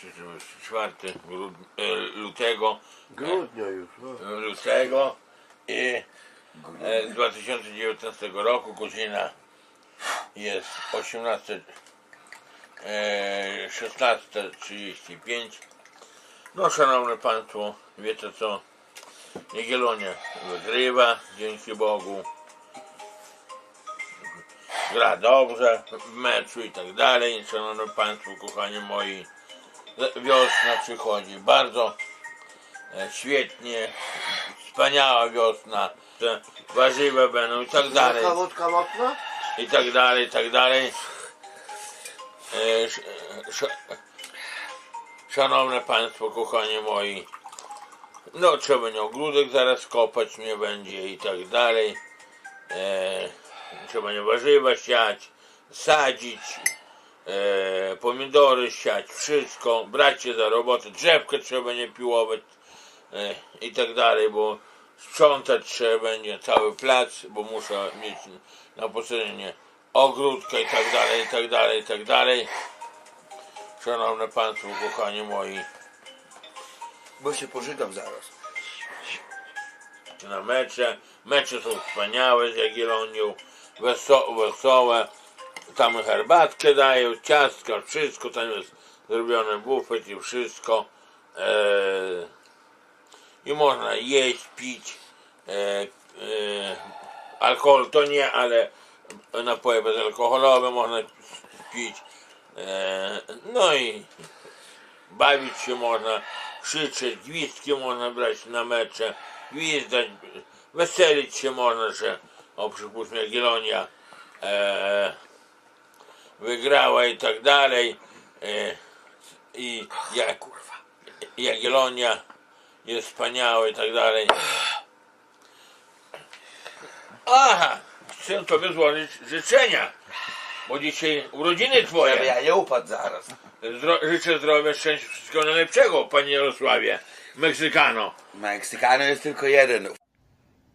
czy 4 grud- e, lutego, Grudnia już. No. e, lutego i e, 2019 roku, godzina jest 18, e, 16.35. No szanowne Państwo, wiecie co, Jagiellonia wygrywa, dzięki Bogu. Gra dobrze w meczu i tak dalej. Szanowni Państwo, kochani moi, wiosna przychodzi bardzo e, świetnie, wspaniała wiosna, te warzywa będą i tak dalej, Taka wódka mocna? i tak dalej, i tak dalej. E, sz, sz, szanowne Państwo, kochani moi, no trzeba nie ogródek zaraz kopać nie będzie i tak dalej. E, trzeba nie warzywa siać, sadzić, e, pomidory siać, wszystko, brać się za robotę, drzewkę trzeba nie piłować e, i tak dalej, bo sprzątać trzeba będzie cały plac, bo muszę mieć na poszerzenie ogródka i tak dalej, i tak dalej, i tak dalej. Szanowne Państwo, kochani moi, Bo się pożygam zaraz. na mecze. Mecze są wspaniałe z Jagiellonią, weso, wesołe. Tam herbatkę dają, ciastka, wszystko tam jest zrobione, bufet i wszystko. E, I można jeść, pić. E, e, alkohol to nie, ale napoje bezalkoholowe można pić. No i bawić się można, krzyczeć, gwizdki można brać na mecze, gwizdać, weselić się można, że o przypuśćmy Jagiellonia wygrała i tak dalej e, i ja, Kurwa. Jagiellonia jest wspaniała i tak dalej. Aha, chcę Tobie złożyć życzenia, bo dzisiaj urodziny Twoje. Ja nie upadł zaraz. Zdro- życzę zdrowia, szczęścia, wszystkiego najlepszego, panie Jarosławie, Meksykano. Meksykano jest tylko jeden.